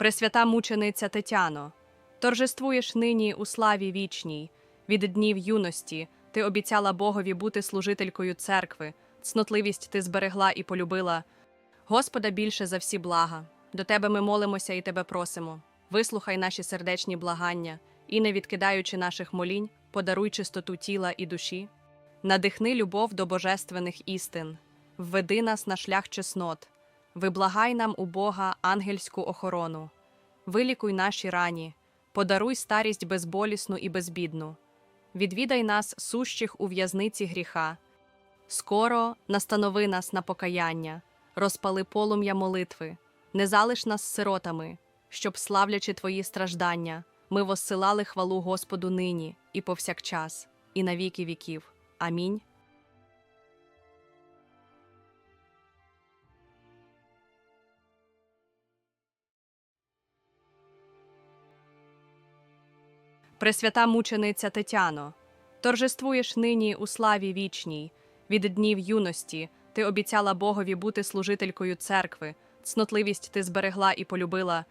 Пресвята мучениця Тетяно, торжествуєш нині у славі вічній, від днів юності ти обіцяла Богові бути служителькою церкви, цнотливість ти зберегла і полюбила. Господа більше за всі блага. До тебе ми молимося і тебе просимо. Вислухай наші сердечні благання і, не відкидаючи наших молінь, подаруй чистоту тіла і душі. Надихни любов до божественних істин, введи нас на шлях чеснот, виблагай нам у Бога ангельську охорону, вилікуй наші рані, подаруй старість безболісну і безбідну, відвідай нас сущих у в'язниці гріха. Скоро настанови нас на покаяння, розпали полум'я молитви, не залиш нас сиротами, щоб, славлячи Твої страждання, ми воссилали хвалу Господу нині і повсякчас, і на віки віків. Амінь. Пресвята мучениця Тетяно, торжествуєш нині у славі вічній, від днів юності ти обіцяла Богові бути служителькою церкви, цнотливість ти зберегла і полюбила.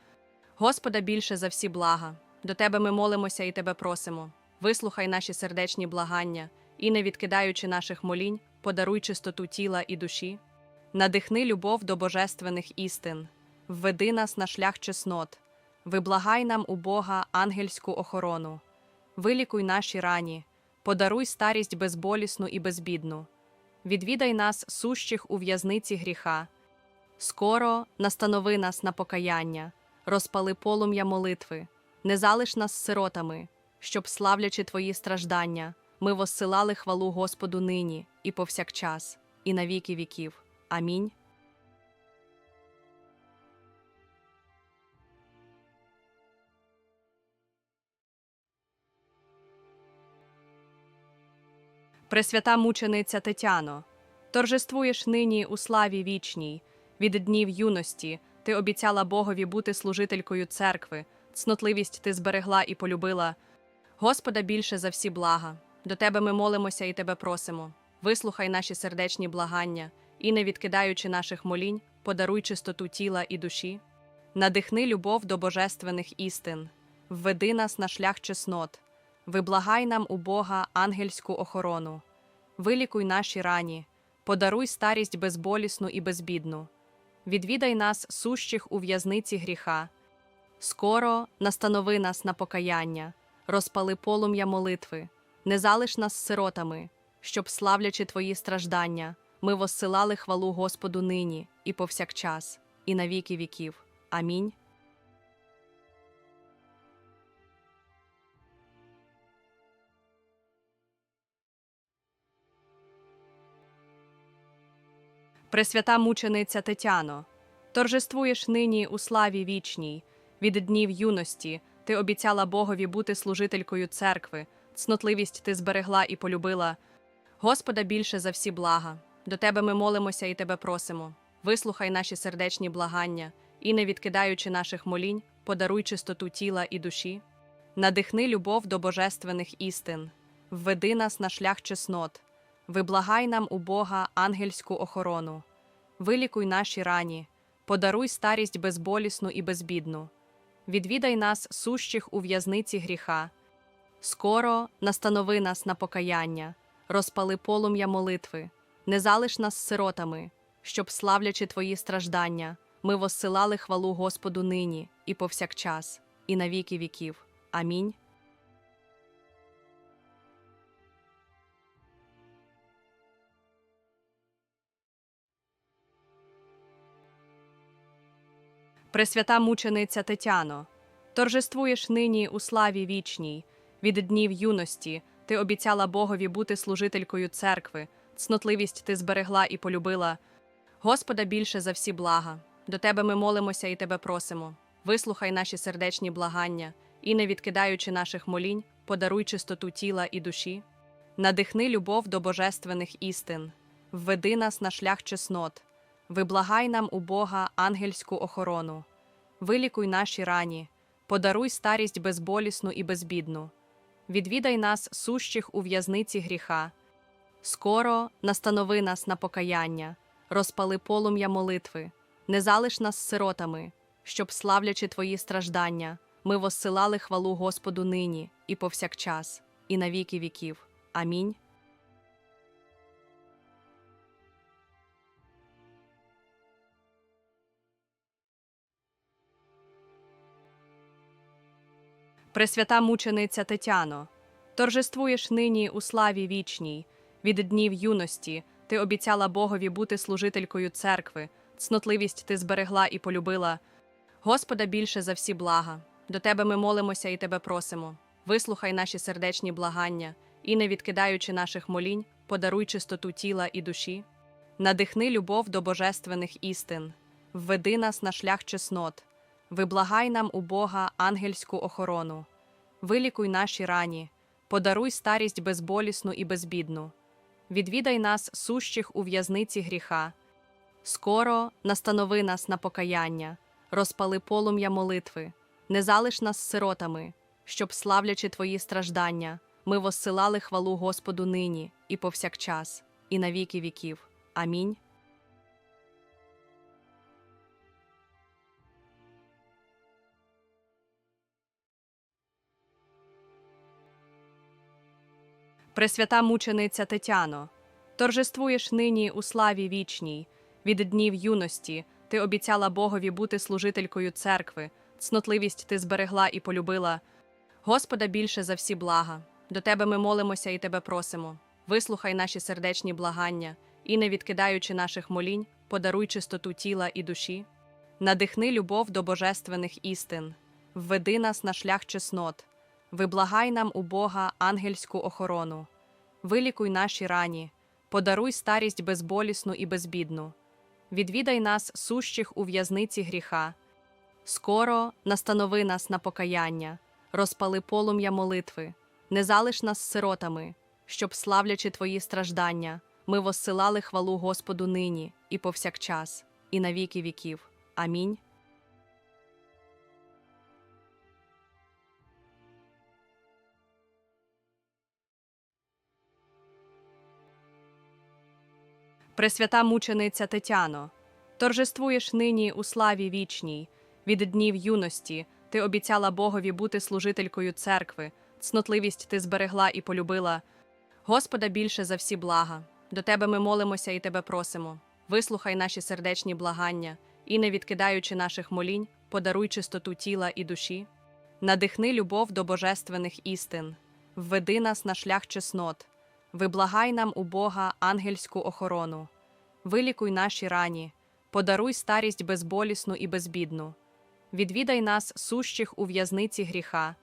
Господа більше за всі блага. До тебе ми молимося і тебе просимо. Вислухай наші сердечні благання і, не відкидаючи наших молінь, подаруй чистоту тіла і душі. Надихни любов до божественних істин, введи нас на шлях чеснот, виблагай нам у Бога ангельську охорону, вилікуй наші рані, подаруй старість безболісну і безбідну, відвідай нас сущих у в'язниці гріха. Скоро настанови нас на покаяння, розпали полум'я молитви, не залиш нас сиротами, щоб, славлячи Твої страждання, ми воссилали хвалу Господу нині і повсякчас, і на віки віків. Амінь. Пресвята мучениця Тетяно, торжествуєш нині у славі вічній, від днів юності ти обіцяла Богові бути служителькою церкви, цнотливість ти зберегла і полюбила. Господа більше за всі блага. До тебе ми молимося і тебе просимо. Вислухай наші сердечні благання і, не відкидаючи наших молінь, подаруй чистоту тіла і душі. Надихни любов до божественних істин, введи нас на шлях чеснот, виблагай нам у Бога ангельську охорону, вилікуй наші рані, подаруй старість безболісну і безбідну, відвідай нас сущих у в'язниці гріха. Скоро настанови нас на покаяння, розпали полум'я молитви, не залиш нас сиротами, щоб, славлячи Твої страждання, ми воссилали хвалу Господу нині і повсякчас, і на віки віків. Амінь. Пресвята мучениця Тетяно, торжествуєш нині у славі вічній, від днів юності ти обіцяла Богові бути служителькою церкви, цнотливість ти зберегла і полюбила. Господа більше за всі блага. До тебе ми молимося і тебе просимо. Вислухай наші сердечні благання і, не відкидаючи наших молінь, подаруй чистоту тіла і душі. Надихни любов до божественних істин, введи нас на шлях чеснот, виблагай нам у Бога ангельську охорону, вилікуй наші рані, подаруй старість безболісну і безбідну, відвідай нас сущих у в'язниці гріха. Скоро настанови нас на покаяння, розпали полум'я молитви, не залиш нас сиротами, щоб, славлячи Твої страждання, ми воссилали хвалу Господу нині і повсякчас, і на віки віків. Амінь. Пресвята мучениця Тетяно, торжествуєш нині у славі вічній, від днів юності ти обіцяла Богові бути служителькою церкви, цнотливість ти зберегла і полюбила. Господа більше за всі блага. До тебе ми молимося і тебе просимо. Вислухай наші сердечні благання і, не відкидаючи наших молінь, подаруй чистоту тіла і душі. Надихни любов до божественних істин, введи нас на шлях чеснот, виблагай нам у Бога ангельську охорону, вилікуй наші рані, подаруй старість безболісну і безбідну, відвідай нас сущих у в'язниці гріха. Скоро настанови нас на покаяння, розпали полум'я молитви, не залиш нас сиротами, щоб, славлячи твої страждання, ми воссилали хвалу Господу нині і повсякчас, і на віки віків. Амінь. Пресвята мучениця Тетяно, торжествуєш нині у славі вічній, від днів юності ти обіцяла Богові бути служителькою церкви, цнотливість ти зберегла і полюбила. Господа більше за всі блага. До тебе ми молимося і тебе просимо. Вислухай наші сердечні благання і, не відкидаючи наших молінь, подаруй чистоту тіла і душі. Надихни любов до божественних істин, введи нас на шлях чеснот, виблагай нам у Бога ангельську охорону, вилікуй наші рані, подаруй старість безболісну і безбідну, відвідай нас сущих у в'язниці гріха. Скоро настанови нас на покаяння, розпали полум'я молитви, не залиш нас сиротами, щоб, славлячи твої страждання, ми воссилали хвалу Господу нині і повсякчас, і на віки віків. Амінь. Пресвята мучениця Тетяно, торжествуєш нині у славі вічній, від днів юності ти обіцяла Богові бути служителькою церкви, цнотливість ти зберегла і полюбила. Господа більше за всі блага. До тебе ми молимося і тебе просимо. Вислухай наші сердечні благання і, не відкидаючи наших молінь, подаруй чистоту тіла і душі. Надихни любов до божественних істин, введи нас на шлях чеснот, виблагай нам у Бога ангельську охорону, вилікуй наші рані, подаруй старість безболісну і безбідну, відвідай нас сущих у в'язниці гріха. Скоро настанови нас на покаяння, розпали полум'я молитви, не залиш нас сиротами, щоб, славлячи твої страждання, ми воссилали хвалу Господу нині і повсякчас, і на віки віків. Амінь. Пресвята мучениця Тетяно, торжествуєш нині у славі вічній, від днів юності ти обіцяла Богові бути служителькою церкви, цнотливість ти зберегла і полюбила. Господа більше за всі блага. До тебе ми молимося і тебе просимо. Вислухай наші сердечні благання і, не відкидаючи наших молінь, подаруй чистоту тіла і душі. Надихни любов до божественних істин, введи нас на шлях чеснот, виблагай нам у Бога ангельську охорону, вилікуй наші рані, подаруй старість безболісну і безбідну, відвідай нас сущих у в'язниці гріха.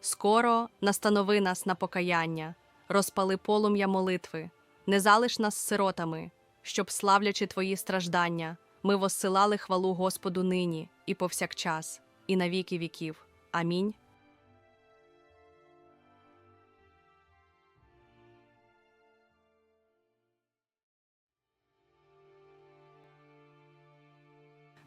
Скоро настанови нас на покаяння, розпали полум'я молитви, не залиш нас сиротами, щоб, славлячи твої страждання, ми воссилали хвалу Господу нині і повсякчас, і на віки віків. Амінь.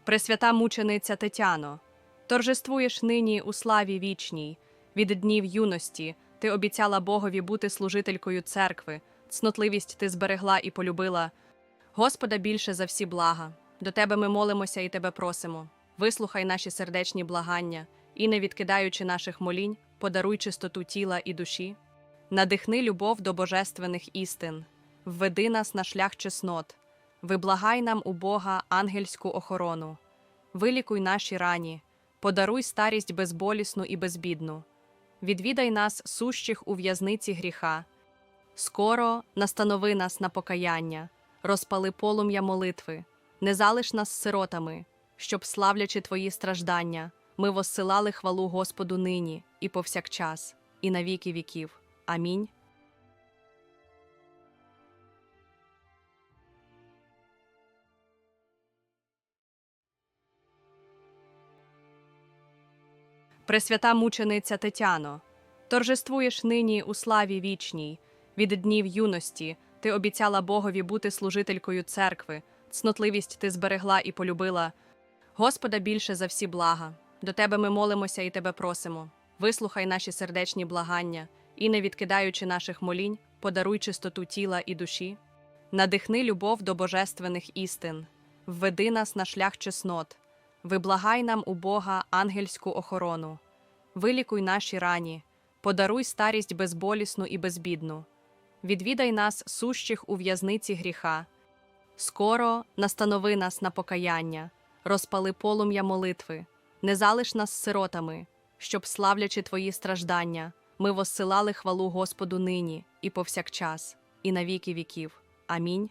Пресвята мучениця Тетяно, торжествуєш нині у славі вічній, від днів юності ти обіцяла Богові бути служителькою церкви, цнотливість ти зберегла і полюбила. Господа більше за всі блага. До тебе ми молимося і тебе просимо. Вислухай наші сердечні благання і, не відкидаючи наших молінь, подаруй чистоту тіла і душі. Надихни любов до божественних істин, введи нас на шлях чеснот, виблагай нам у Бога ангельську охорону, вилікуй наші рані, подаруй старість безболісну і безбідну, відвідай нас сущих у в'язниці гріха. Скоро настанови нас на покаяння, розпали полум'я молитви, не залиш нас сиротами, щоб, славлячи твої страждання, ми воссилали хвалу Господу нині і повсякчас, і на віки віків. Амінь. Пресвята мучениця Тетяно, торжествуєш нині у славі вічній, від днів юності ти обіцяла Богові бути служителькою церкви, цнотливість ти зберегла і полюбила. Господа більше за всі блага. До тебе ми молимося і тебе просимо. Вислухай наші сердечні благання і, не відкидаючи наших молінь, подаруй чистоту тіла і душі. Надихни любов до божественних істин, введи нас на шлях чеснот, виблагай нам у Бога ангельську охорону, вилікуй наші рані, подаруй старість безболісну і безбідну, відвідай нас сущих у в'язниці гріха. Скоро настанови нас на покаяння, розпали полум'я молитви, не залиш нас сиротами, щоб, славлячи твої страждання, ми воссилали хвалу Господу нині і повсякчас, і на віки віків. Амінь.